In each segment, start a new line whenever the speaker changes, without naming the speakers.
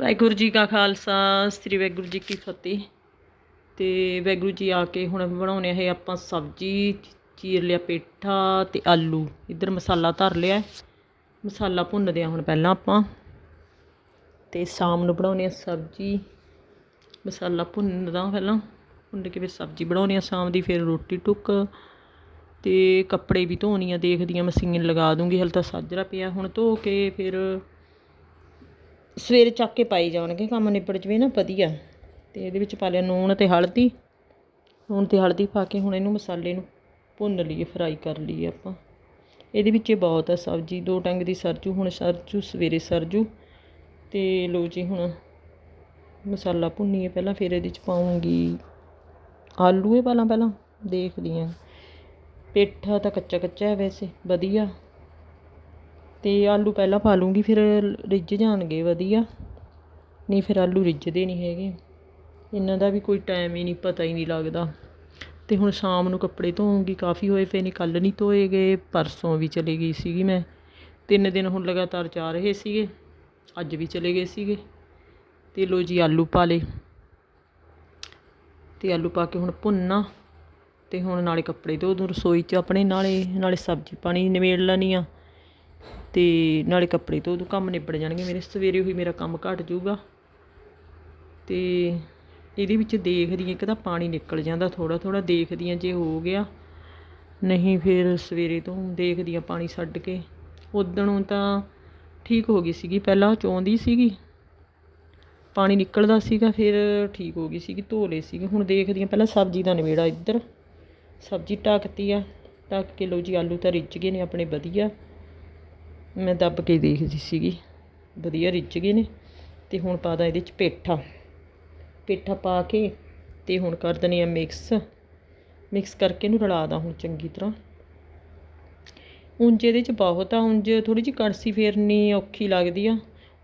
ਵਾਹਿਗੁਰੂ ਜੀ ਕਾ ਖਾਲਸਾ, ਸ੍ਰੀ ਵਾਹਿਗੁਰੂ ਜੀ ਕੀ ਫਤਿਹ। ਤੇ ਵਾਹਿਗੁਰੂ ਜੀ ਆ ਕੇ ਹੁਣ ਬਣਾਉਣੇ ਹੈ ਆਪਾਂ ਸਬਜ਼ੀ, ਚੀਰ ਲਿਆ ਪੇਠਾ ਤੇ ਆਲੂ। ਇੱਧਰ ਮਸਾਲਾ ਧਰ ਲਿਆ ਮਸਾਲਾ ਭੁੰਨਦੇ ਆ ਹੁਣ ਪਹਿਲਾਂ ਆਪਾਂ। ਤੇ ਸ਼ਾਮ ਨੂੰ ਬਣਾਉਣੇ ਆ ਸਬਜ਼ੀ। ਮਸਾਲਾ ਭੁੰਨਦਾ ਪਹਿਲਾਂ। ਭੁੰਨ ਕੇ ਫਿਰ ਸਬਜ਼ੀ ਬਣਾਉਣੀ ਆ ਸ਼ਾਮ ਦੀ, ਫਿਰ ਰੋਟੀ ਟੁੱਕ। ਤੇ ਕੱਪੜੇ ਵੀ ਧੋਣੀ ਆ, ਦੇਖਦੀ ਆ ਮਸ਼ੀਨ ਲਗਾ ਦੂੰਗੀ, ਹਲ ਤਾਂ ਸਾਜਰਾ ਪਿਆ ਹੁਣ ਧੋ ਕੇ, ਫਿਰ ਸਵੇਰੇ ਚੱਕ ਕੇ ਪਾਈ ਜਾਣਗੇ, ਕੰਮ ਨਿਬੜ ਜਵੇ ਨਾ, ਵਧੀਆ। ਤੇ ਇਹਦੇ ਵਿੱਚ ਪਾ ਲਿਆ ਨੂਣ ਤੇ ਹਲਦੀ। ਨੂਣ ਤੇ ਹਲਦੀ ਪਾ ਕੇ ਹੁਣ ਇਹਨੂੰ ਮਸਾਲੇ ਨੂੰ ਭੁੰਨ ਲਈਏ, ਫਰਾਈ ਕਰ ਲਈਏ ਆਪਾਂ। ਇਹਦੇ ਵਿੱਚ ਬਹੁਤ ਆ ਸਬਜ਼ੀ, ਦੋ ਟੰਗ ਦੀ ਸਰਜੂ, ਹੁਣ ਸਰਜੂ, ਸਵੇਰੇ ਸਰਜੂ। ਤੇ ਲੋ ਜੀ ਹੁਣ ਮਸਾਲਾ ਭੁੰਨੀਏ ਪਹਿਲਾਂ, ਫਿਰ ਇਹਦੇ ਚ ਪਾਉਂਗੀ ਆਲੂ ਇਹ ਪਹਿਲਾਂ ਪਹਿਲਾਂ, ਦੇਖਦੀ ਹਾਂ ਪੇਠਾ ਤਾਂ ਕੱਚਾ ਕੱਚਾ ਹੈ ਵੈਸੇ, ਵਧੀਆ। ਅਤੇ ਆਲੂ ਪਹਿਲਾਂ ਪਾ ਲੂੰਗੀ, ਫਿਰ ਰਿੱਝ ਜਾਣਗੇ ਵਧੀਆ। ਨਹੀਂ ਫਿਰ ਆਲੂ ਰਿੱਝਦੇ ਨਹੀਂ ਹੈਗੇ। ਇਹਨਾਂ ਦਾ ਵੀ ਕੋਈ ਟਾਈਮ ਹੀ ਨਹੀਂ, ਪਤਾ ਹੀ ਨਹੀਂ ਲੱਗਦਾ। ਅਤੇ ਹੁਣ ਸ਼ਾਮ ਨੂੰ ਕੱਪੜੇ ਧੋਉਂਗੀ ਕਾਫੀ ਹੋਏ ਪਏ ਨੇ, ਕੱਲ੍ਹ ਨਹੀਂ ਧੋਏ ਗਏ, ਪਰਸੋਂ ਵੀ ਚਲੀ ਗਈ ਸੀਗੀ ਮੈਂ। ਤਿੰਨ ਦਿਨ ਹੁਣ ਲਗਾਤਾਰ ਜਾ ਰਹੇ ਸੀਗੇ, ਅੱਜ ਵੀ ਚਲੇ ਗਏ ਸੀਗੇ। ਤੇ ਲੋ ਜੀ ਆਲੂ ਪਾ ਲਏ। ਤੇ ਆਲੂ ਪਾ ਕੇ ਹੁਣ ਭੁੰਨਣਾ। ਤੇ ਹੁਣ ਨਾਲੇ ਕੱਪੜੇ ਧੋ ਦੂੰ ਰਸੋਈ 'ਚ ਆਪਣੇ ਨਾਲੇ ਨਾਲੇ ਸਬਜ਼ੀ ਪਾਣੀ ਨਿਬੇੜ ਲੈਣੀ ਆ। ਤੇ ਨਾਲੇ ਕੱਪੜੇ ਤੋਂ ਉਦੋਂ ਕੰਮ ਨਿਬੜ ਜਾਣਗੇ ਮੇਰੇ। ਸਵੇਰੇ ਹੋਈ ਮੇਰਾ ਕੰਮ ਘਟ ਜਾਊਗਾ। ਤੇ ਇਹਦੇ ਵਿੱਚ ਦੇਖਦੀ ਹਾਂ ਇੱਕ ਤਾਂ ਪਾਣੀ ਨਿਕਲ ਜਾਂਦਾ ਥੋੜਾ ਥੋੜਾ ਦੇਖਦੀ ਹਾਂ ਜੇ ਹੋ ਗਿਆ। ਨਹੀਂ ਫਿਰ ਸਵੇਰੇ ਤੋਂ ਦੇਖਦੀ ਹਾਂ ਪਾਣੀ ਛੱਡ ਕੇ। ਉਦਣੋਂ ਤਾਂ ਠੀਕ ਹੋ ਗਈ ਸੀਗੀ, ਪਹਿਲਾਂ ਚੋਂਦੀ ਸੀਗੀ। ਪਾਣੀ ਨਿਕਲਦਾ ਸੀਗਾ, ਫਿਰ ਠੀਕ ਹੋ ਗਈ ਸੀਗੀ, ਧੋ ਲਏ ਸੀਗੇ। ਹੁਣ ਦੇਖਦੀ ਹਾਂ ਪਹਿਲਾਂ ਸਬਜ਼ੀ ਦਾ ਨਿਬੇੜਾ ਇੱਧਰ। ਸਬਜ਼ੀ ਢੱਕਤੀ ਆ ਢੱਕ ਕੇ ਲਓ ਜੀ, ਆਲੂ ਤਾਂ ਰਿੱਝ ਗਏ ਨੇ ਆਪਣੇ ਵਧੀਆ। ਮੈਂ ਦੱਬ ਕੇ ਦੇਖਦੀ ਸੀਗੀ। ਵਧੀਆ ਰਿੱਝ ਗਏ ਨੇ ਤੇ ਹੁਣ ਪਾ ਦਾਂ ਇਹਦੇ ਚ ਪੇਠਾ। ਪੇਠਾ ਪਾ ਕੇ ਤੇ ਹੁਣ ਕਰ ਦਨੀ ਆ ਮਿਕਸ ਮਿਕਸ ਕਰਕੇ ਇਹਨੂੰ ਰਲਾ ਦਾਂ ਹੁਣ ਚੰਗੀ ਤਰ੍ਹਾਂ। ਉਂਝ ਇਹਦੇ ਚ ਬਹੁਤ ਆ, ਉਂਝ ਥੋੜੀ ਜਿਹੀ ਕੜਸੀ ਫੇਰਨੀ ਔਖੀ ਲੱਗਦੀ ਆ।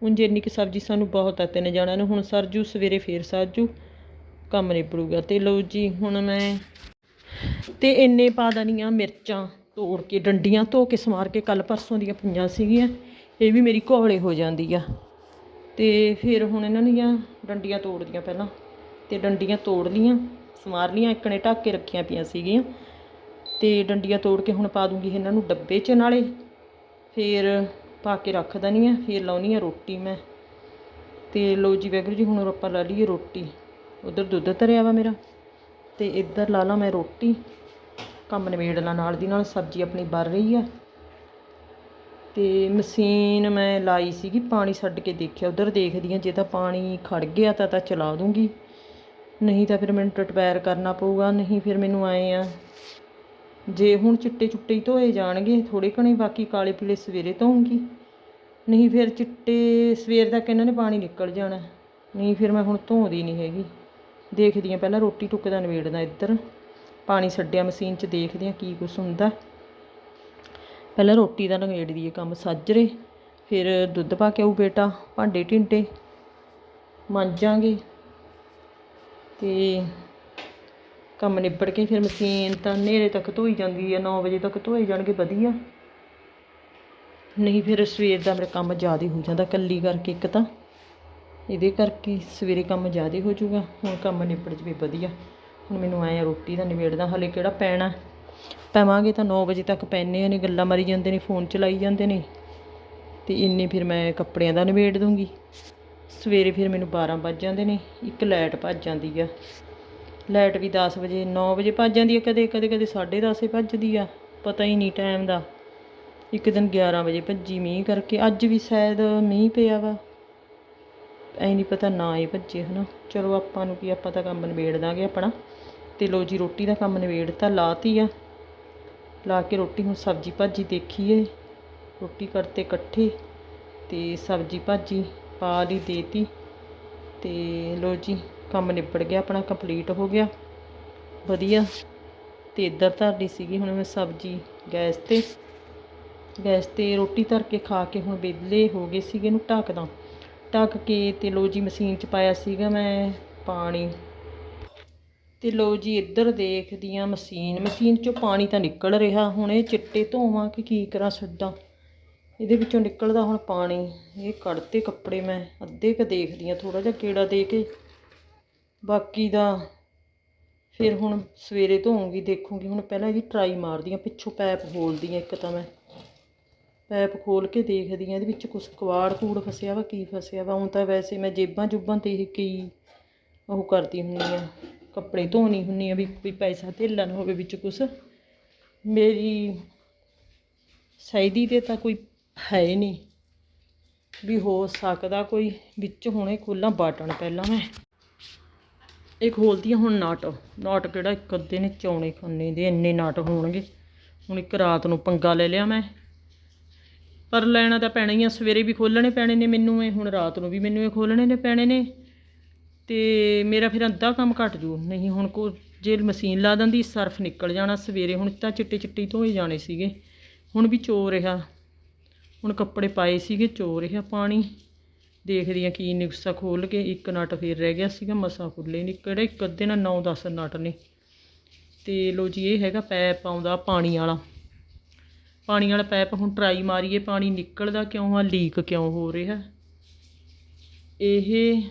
ਉਂਝ ਇੰਨੀ ਕਿ ਸਬਜ਼ੀ ਸਾਨੂੰ ਬਹੁਤ ਆ, ਤਿੰਨ ਜਾਣਿਆਂ ਨੂੰ। ਹੁਣ ਸਰਜੂ ਸਵੇਰੇ ਫੇਰ ਸਰਜੂ, ਕੰਮ ਨਿਬੜੂਗਾ। ਤੇ ਲਓ ਜੀ, ਹੁਣ ਮੈਂ ਤੇ ਇੰਨੇ ਪਾ ਦਨੀਆਂ ਮਿਰਚਾਂ। ਤੋੜ ਕੇ, ਡੰਡੀਆਂ ਧੋ ਕੇ ਸਮਾਰ ਕੇ ਕੱਲ ਪਰਸੋਂ ਦੀਆਂ ਪਈਆਂ ਸੀਗੀਆਂ, ਇਹ ਵੀ ਮੇਰੀ ਕੋਹਲੇ ਹੋ ਜਾਂਦੀ ਆ। ਤੇ ਫਿਰ ਹੁਣ ਇਹਨਾਂ ਦੀਆਂ ਡੰਡੀਆਂ ਤੋੜਦੀਆਂ ਪਹਿਲਾਂ। ਤੇ ਡੰਡੀਆਂ ਤੋੜ ਲੀਆਂ, ਸਮਾਰ ਲੀਆਂ ਇੱਕਣੇ ਢੱਕ ਕੇ ਰੱਖੀਆਂ ਪਈਆਂ ਸੀਗੀਆਂ। ਤੇ ਡੰਡੀਆਂ ਤੋੜ ਕੇ ਹੁਣ ਪਾ ਦੂੰਗੀ ਇਹਨਾਂ ਨੂੰ ਡੱਬੇ 'ਚ ਨਾਲੇ। ਫਿਰ ਪਾ ਕੇ ਰੱਖ ਦਨੀ ਆ, ਫਿਰ ਲਾਉਣੀ ਆ ਰੋਟੀ ਮੈਂ। ਤੇ ਲੋ ਜੀ ਵੈਗਰੂ ਜੀ, ਹੁਣ ਆਪਾਂ ਲਾ ਲਈਏ ਰੋਟੀ। ਉਧਰ ਦੁੱਧ ਧਰਿਆ ਵਾ ਮੇਰਾ। ਤੇ ਇੱਧਰ ਲਾ ਲਾ ਮੈਂ ਰੋਟੀ। ਕੰਮ ਨਿਬੇੜ ਲਾ, ਨਾਲ ਦੀ ਨਾਲ ਸਬਜ਼ੀ ਆਪਣੀ ਬਰ ਰਹੀ ਆ। ਤੇ ਮਸ਼ੀਨ ਮੈਂ ਲਾਈ ਸੀਗੀ, ਪਾਣੀ ਛੱਡ ਕੇ ਦੇਖਿਆ, ਉਧਰ ਦੇਖਦੀ ਆ, ਜੇ ਤਾਂ ਪਾਣੀ ਖੜ ਗਿਆ ਤਾਂ ਤਾਂ ਚਲਾ ਦੂੰਗੀ। ਨਹੀਂ ਤਾਂ ਫਿਰ ਮੈਨੂੰ ਟਟਪੈਰ ਕਰਨਾ ਪਊਗਾ, ਨਹੀਂ ਫਿਰ ਮੈਨੂੰ ਆਏ ਆ, ਜੇ ਹੁਣ ਚਿੱਟੇ ਚੁੱਟੇ ਹੀ ਧੋਏ ਜਾਣਗੇ ਥੋੜੇ ਘਣੇ ਬਾਕੀ ਕਾਲੇ ਪੀਲੇ ਸਵੇਰੇ ਧੋਉਂਗੀ ਨਹੀਂ ਫਿਰ ਚਿੱਟੇ, ਸਵੇਰ ਤੱਕ ਇਹਨਾਂ ਨੇ ਪਾਣੀ ਨਿਕਲ ਜਾਣਾ। ਨਹੀਂ ਫਿਰ ਮੈਂ ਹੁਣ ਧੋਂਦੀ ਨਹੀਂ ਹੈਗੀ। ਦੇਖਦੀ ਆ, ਪਹਿਲਾਂ ਰੋਟੀ ਟੁੱਕ ਦਾ ਨਿਬੇੜਦਾ ਇੱਧਰ। ਪਾਣੀ ਛੱਡਿਆ, ਮਸ਼ੀਨ 'ਚ ਦੇਖਦੇ ਆ ਕੀ ਕੁਛ ਹੁੰਦਾ। ਪਹਿਲਾਂ ਰੋਟੀ ਦਾ ਨਿਬੇੜ ਦਈਏ, ਕੰਮ ਸਾਜਰੇ ਫਿਰ ਦੁੱਧ ਪਾ ਕੇ ਆਊ ਬੇਟਾ, ਭਾਂਡੇ ਢਿੰਡੇ ਮਾਂਜਾਂਗੇ ਤੇ ਕੰਮ ਨਿਬੜ ਕੇ ਫਿਰ ਮਸ਼ੀਨ ਤਾਂ ਹਨੇਰੇ ਤੱਕ ਧੋਈ ਜਾਂਦੀ ਹੈ 9 ਵਜੇ ਤੱਕ ਧੋਈ ਜਾਣਗੇ, ਵਧੀਆ। ਨਹੀਂ ਫਿਰ ਸਵੇਰ ਦਾ ਮੇਰਾ ਕੰਮ ਜ਼ਿਆਦਾ ਹੋ ਜਾਂਦਾ ਕੱਲੀ ਕਰਕੇ ਇੱਕ ਤਾਂ। ਇਹਦੇ ਕਰਕੇ ਸਵੇਰੇ ਕੰਮ ਜ਼ਿਆਦਾ ਹੋ ਜਾਊਗਾ, ਹੁਣ ਕੰਮ ਨਿਬੜ ਜਵੇ ਵਧੀਆ। ਹੁਣ ਮੈਨੂੰ ਆਇਆ ਰੋਟੀ ਦਾ ਨਿਬੇੜਦਾ, ਹਲੇ ਕਿਹੜਾ ਪੈਣਾ? ਪੈਵਾਂਗੇ ਤਾਂ 9 ਵਜੇ ਤੱਕ ਪੈਨੇ ਨੇ ਗੱਲਾਂ ਮਾਰੀ ਜਾਂਦੇ ਨੇ, ਫੋਨ ਚਲਾਈ ਜਾਂਦੇ ਨੇ। ਤੇ ਇੰਨੇ ਫਿਰ ਮੈਂ ਕੱਪੜਿਆਂ ਦਾ ਨਿਬੇੜ ਦੂੰਗੀ। ਸਵੇਰੇ ਫਿਰ ਮੈਨੂੰ 12 ਵੱਜ ਜਾਂਦੇ ਨੇ, ਇੱਕ ਲਾਈਟ ਭੱਜ ਜਾਂਦੀ ਆ। ਲਾਈਟ ਵੀ 10 ਵਜੇ 9 ਵਜੇ ਭੱਜ ਜਾਂਦੀ ਆ, ਕਦੇ ਕਦੇ ਕਦੇ 10:30 ਭੱਜਦੀ ਆ, ਪਤਾ ਹੀ ਨਹੀਂ ਟਾਈਮ ਦਾ। ਇੱਕ ਦਿਨ 11 ਵਜੇ ਭੱਜੀ ਮੀਂਹ ਕਰਕੇ, ਅੱਜ ਵੀ ਸ਼ਾਇਦ ਮੀਂਹ ਪਿਆ ਵਾ। ਐ ਨਹੀਂ ਪਤਾ ਨਾ ਹੀ ਭੱਜੇ ਹਨਾ। ਚਲੋ ਆਪਾਂ ਨੂੰ ਕੀ, ਆਪਾਂ ਤਾਂ ਕੰਮ ਨਿਬੇੜ ਦਾਂਗੇ ਆਪਣਾ। ਤੇ ਲੋ ਜੀ ਰੋਟੀ ਦਾ ਕੰਮ ਨਿਬੇੜਤਾ, ਲਾਤੀ ਆ। ਲਾ ਕੇ ਰੋਟੀ ਹੁਣ ਸਬਜੀ ਭਾਜੀ ਦੇਖੀਏ। ਰੋਟੀ ਕਰਤੇ ਇਕੱਠੇ ਤੇ ਸਬਜੀ ਭਾਜੀ ਪਾ ਲਈ ਦੇਤੀ। ਤੇ ਲੋ ਜੀ ਕੰਮ ਨਿਬੜ ਗਿਆ, ਆਪਣਾ ਕੰਪਲੀਟ ਹੋ ਗਿਆ। ਵਧੀਆ। ਤੇ ਇੱਧਰ ਧਰਦੀ ਸੀਗੀ ਹੁਣ ਮੈਂ ਸਬਜੀ ਗੈਸ ਤੇ। ਗੈਸ ਤੇ ਰੋਟੀ ਧਰ ਕੇ ਖਾ ਕੇ ਹੁਣ ਵਿਹਲੇ ਹੋ ਗਏ ਸੀਗੇ ਇਹਨੂੰ ਢੱਕਦਾ। ਢੱਕ ਕੇ ਤੇ ਲੋ ਜੀ ਮਸ਼ੀਨ 'ਚ ਪਾਇਆ ਸੀਗਾ ਮੈਂ ਪਾਣੀ। ਤੇ ਲਓ ਜੀ, ਇੱਧਰ ਦੇਖਦੀ ਆ ਮਸ਼ੀਨ। ਮਸ਼ੀਨ 'ਚੋਂ ਪਾਣੀ ਤਾਂ ਨਿਕਲ ਰਿਹਾ। ਹੁਣ ਇਹ ਚਿੱਟੇ ਧੋਵਾਂ ਕਿ ਕੀ ਕਰਾਂ ਸਿੱਧਾ। ਇਹਦੇ ਵਿੱਚੋਂ ਨਿਕਲਦਾ ਹੁਣ ਪਾਣੀ। ਇਹ ਕੱਢਤੇ ਕੱਪੜੇ ਮੈਂ। ਅੱਧੇ ਕ ਦੇਖਦੀ ਆ ਥੋੜਾ ਜਿਹਾ ਕੀੜਾ ਦੇ ਕੇ। ਬਾਕੀ ਦਾ ਫਿਰ ਹੁਣ ਸਵੇਰੇ ਧੋਉਂਗੀ ਦੇਖੂੰਗੀ। ਹੁਣ ਪਹਿਲਾਂ ਇਹਦੀ ਟਰਾਈ ਮਾਰਦੀ ਆ ਪਿੱਛੋਂ ਪੈਪ ਖੋਲਦੀ ਆ ਇੱਕ ਤਾਂ ਮੈਂ। ਪੈਪ ਖੋਲ ਕੇ ਦੇਖਦੀ ਆ ਇਹਦੇ ਵਿੱਚ ਕੁਛ ਕਵਾੜ ਕੂੜ ਫਸਿਆ ਵਾ, ਕੀ ਫਸਿਆ ਵਾ। ਹੁਣ ਤਾਂ ਵੈਸੇ ਮੈਂ ਜੇਬਾਂ ਜੁਬਾਂ ਤੇ ਇਹ ਕੀ ਉਹ ਕਰਦੀ ਹੁੰਦੀ ਆ ਕੱਪੜੇ ਧੋਣੀ ਹੁੰਨੀ ਆ ਵੀ ਕੋਈ ਪੈਸਾ ਧੇਲਾ ਨਾ ਹੋਵੇ ਵਿੱਚ ਕੁਛ। ਮੇਰੀ ਸੈਦੀ ਤੇ ਤਾਂ ਕੋਈ ਹੈ ਹੀ ਨਹੀਂ ਵੀ ਹੋ ਸਕਦਾ ਕੋਈ ਵਿੱਚ ਹੁਣੇ ਖੋਲਾਂ ਬਟਨ ਪਹਿਲਾਂ ਮੈਂ। ਇਹ ਖੋਲਦੀ ਆ ਹੁਣ ਨਾਟ। ਨਾਟ ਕਿਹੜਾ ਇੱਕ ਅੱਧੇ ਨੇ ਚੌਣੇ ਖੰਨੇ ਦੇ ਇੰਨੇ ਨਾਟ ਹੋਣਗੇ। ਹੁਣ ਇੱਕ ਰਾਤ ਨੂੰ ਪੰਗਾ ਲੈ ਲਿਆ ਮੈਂ। ਪਰ ਲੈਣਾ ਤਾਂ ਪੈਣਾ ਹੀ ਆ, ਸਵੇਰੇ ਵੀ ਖੋਲਣੇ ਪੈਣੇ ਨੇ ਮੈਨੂੰ ਇਹ, ਹੁਣ ਰਾਤ ਨੂੰ ਵੀ ਮੈਨੂੰ ਇਹ ਖੋਲਣੇ ਨੇ ਪੈਣੇ ਨੇ। ਤੇ ਮੇਰਾ ਫਿਰ ਅੱਧਾ ਕੰਮ ਘਟ ਜੂ, ਨਹੀਂ ਹੁਣ ਕੋ ਜੇ ਮਸ਼ੀਨ ਲਾ ਦਿੰਦੀ, ਸਰਫ ਨਿਕਲ ਜਾਣਾ ਸਵੇਰੇ, ਹੁਣ ਤਾਂ ਚਿੱਟੇ ਚਿੱਟੀ ਧੋਏ ਜਾਣੇ ਸੀਗੇ, ਹੁਣ ਵੀ ਚੋ ਰਿਹਾ। ਹੁਣ ਕੱਪੜੇ ਪਾਏ ਸੀਗੇ, ਚੋ ਰਿਹਾ ਪਾਣੀ। ਦੇਖਦੀ ਆ ਕੀ ਨੁਕਸਾ ਖੋਲ ਕੇ ਇੱਕ ਨਟ ਫੇਰ ਰਹਿ ਗਿਆ ਸੀਗਾ, ਮਸਾ ਖੁੱਲੇ ਨਹੀਂ ਕਿਹੜੇ, ਇੱਕ ਅੱਧੇ ਨਾਲ 9-10 ਨਟ ਨੇ। ਤੇ ਲੋ ਜੀ, ਇਹ ਹੈਗਾ ਪੈਪ ਆਉਂਦਾ ਪਾਣੀ ਵਾਲਾ। ਪਾਣੀ ਵਾਲਾ ਪੈਪ ਹੁਣ ਟਰਾਈ ਮਾਰੀਏ, ਪਾਣੀ ਨਿਕਲਦਾ ਕਿਉਂ ਆ, ਲੀਕ ਕਿਉਂ ਹੋ ਰਿਹਾ? ਇਹ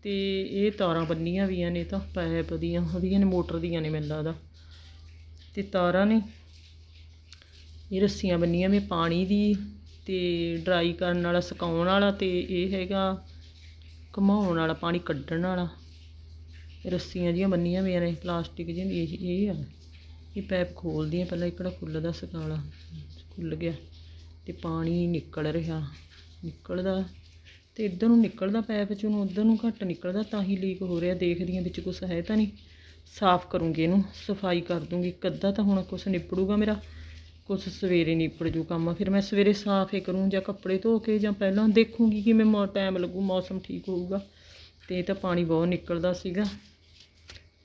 ਅਤੇ ਇਹ ਤਾਰਾਂ ਬੰਨੀਆਂ ਵੀਆਂ ਨੇ ਤਾਂ ਪੈਪ ਦੀਆਂ, ਉਹਦੀਆਂ ਨੇ, ਮੋਟਰ ਦੀਆਂ ਨੇ ਮੈਨੂੰ ਲੱਗਦਾ। ਅਤੇ ਤਾਰਾਂ ਨੇ, ਇਹ ਰੱਸੀਆਂ ਬੰਨੀਆਂ ਵੀ ਪਾਣੀ ਦੀ ਤੇ ਡਰਾਈ ਕਰਨ ਵਾਲਾ, ਸੁਕਾਉਣ ਵਾਲਾ ਤੇ ਇਹ ਹੈਗਾ ਘੁਮਾਉਣ ਵਾਲਾ, ਪਾਣੀ ਕੱਢਣ ਵਾਲਾ। ਰੱਸੀਆਂ ਜੀਆਂ ਬੰਨੀਆਂ ਵੀਆਂ ਨੇ, ਪਲਾਸਟਿਕ ਜਿਹੀਆਂ ਇਹ ਇਹ ਆ। ਇਹ ਪੈਪ ਖੋਲਦੀ ਆ, ਪਹਿਲਾਂ ਇਕੜਾ ਖੁੱਲਦਾ ਸਕਾਲਾ ਖੁੱਲ ਗਿਆ। ਤੇ ਪਾਣੀ ਨਿਕਲ ਰਿਹਾ, ਨਿਕਲਦਾ। ਤੇ ਇੱਧਰ ਨੂੰ ਨਿਕਲਦਾ ਪੈਪ ਚੋਂ ਨੂੰ ਉੱਧਰ ਨੂੰ ਘੱਟ ਨਿਕਲਦਾ, ਤਾਂ ਹੀ ਲੀਕ ਹੋ ਰਿਹਾ। ਦੇਖਦੀ ਆ ਵਿੱਚ ਕੁਝ ਹੈ ਤਾਂ ਨਹੀਂ। ਸਾਫ਼ ਕਰੂੰਗੀ ਇਹਨੂੰ, ਸਫ਼ਾਈ ਕਰ ਦੂੰਗੀ। ਇੱਕ ਅੱਧਾ ਤਾਂ ਹੁਣ ਕੁਝ ਨਿਪੜੂਗਾ ਮੇਰਾ। ਕੁਝ ਸਵੇਰੇ ਨਿਪੜ ਜੂ ਕੰਮ। ਫਿਰ ਮੈਂ ਸਵੇਰੇ ਸਾਫ਼ ਹੀ ਕਰੂੰ, ਜਾਂ ਕੱਪੜੇ ਧੋ ਕੇ, ਜਾਂ ਪਹਿਲਾਂ ਦੇਖੂੰਗੀ ਕਿਵੇਂ ਮੌ ਟਾਈਮ ਲੱਗੂ, ਮੌਸਮ ਠੀਕ ਹੋਊਗਾ। ਤੇ ਇਹ ਤਾਂ ਪਾਣੀ ਬਹੁਤ ਨਿਕਲਦਾ ਸੀਗਾ।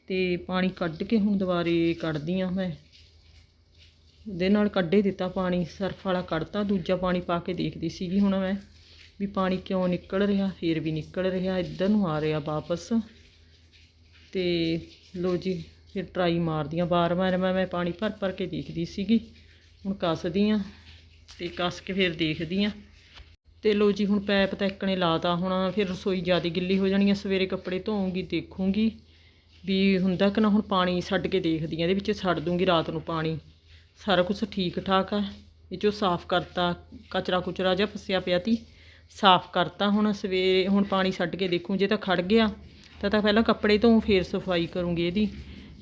ਤੇ ਪਾਣੀ ਕੱਢ ਕੇ ਹੁਣ ਦੁਬਾਰੇ ਕੱਢਦੀ ਆ ਮੈਂ। ਉਹਦੇ ਨਾਲ ਕੱਢੇ ਦਿੱਤਾ ਪਾਣੀ। ਸਰਫ ਵਾਲਾ ਕੱਢਤਾ, ਦੂਜਾ ਪਾਣੀ ਪਾ ਕੇ ਦੇਖਦੀ ਸੀਗੀ ਹੁਣ ਮੈਂ। ਵੀ ਪਾਣੀ ਕਿਉਂ ਨਿਕਲ ਰਿਹਾ, ਫਿਰ ਵੀ ਨਿਕਲ ਰਿਹਾ, ਇੱਧਰ ਨੂੰ ਆ ਰਿਹਾ ਵਾਪਸ। ਤੇ ਲੋ ਜੀ, ਫਿਰ ਟਰਾਈ ਮਾਰਦੀਆਂ ਬਾਰ ਬਾਰ ਮੈਂ ਮੈਂ ਪਾਣੀ ਭਰ ਭਰ ਕੇ ਦੇਖਦੀ ਸੀਗੀ, ਹੁਣ ਕੱਸਦੀ ਆ ਤੇ ਕੱਸ ਕੇ ਫਿਰ ਦੇਖਦੀ ਆ। ਤੇ ਲੋ ਜੀ, ਹੁਣ ਪੈਪ ਤਾਂ ਇੱਕਣੇ ਲਾਤਾ ਹੁਣ, ਫਿਰ ਰਸੋਈ ਜ਼ਿਆਦਾ ਗਿੱਲੀ ਹੋ ਜਾਣੀ ਆ, ਸਵੇਰੇ ਕੱਪੜੇ ਧੋਉਂਗੀ ਦੇਖੂੰਗੀ ਵੀ ਹੁੰਦਾ ਕਿ ਨਾ, ਹੁਣ ਪਾਣੀ ਛੱਡ ਕੇ ਦੇਖਦੀ ਆ, ਇਹਦੇ ਵਿੱਚ ਛੱਡ ਦੂੰਗੀ ਰਾਤ ਨੂੰ ਪਾਣੀ। ਸਾਰਾ ਕੁਝ ਠੀਕ ਠਾਕ ਆ, ਇਹ 'ਚੋਂ ਸਾਫ਼ ਕਰਤਾ ਕਚਰਾ ਕੁਚਰਾ ਜਿਹਾ ਫਸਿਆ ਪਿਆ ਤੀ ਸਾਫ਼ ਕਰਤਾ ਹੁਣ ਸਵੇਰੇ, ਹੁਣ ਪਾਣੀ ਛੱਡ ਕੇ ਦੇਖੂੰ, ਜੇ ਤਾਂ ਖੜ ਗਿਆ, ਤਾਂ ਤਾਂ ਪਹਿਲਾਂ ਕੱਪੜੇ ਧੋਂ ਫਿਰ ਸਫ਼ਾਈ ਕਰੂੰਗੀ ਇਹਦੀ।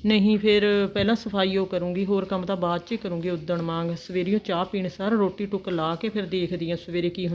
ਨਹੀਂ ਫਿਰ ਪਹਿਲਾਂ ਸਫ਼ਾਈ ਉਹ ਕਰੂੰਗੀ, ਹੋਰ ਕੰਮ ਤਾਂ ਬਾਅਦ 'ਚ ਹੀ ਕਰੂੰਗੀ, ਉਦਣ ਵਾਂਗ ਸਵੇਰੀਓ ਚਾਹ ਪੀਣ ਸਾਰ, ਰੋਟੀ ਟੁੱਕ ਲਾ ਕੇ ਫਿਰ ਦੇਖਦੀ ਆ ਸਵੇਰੇ ਕੀ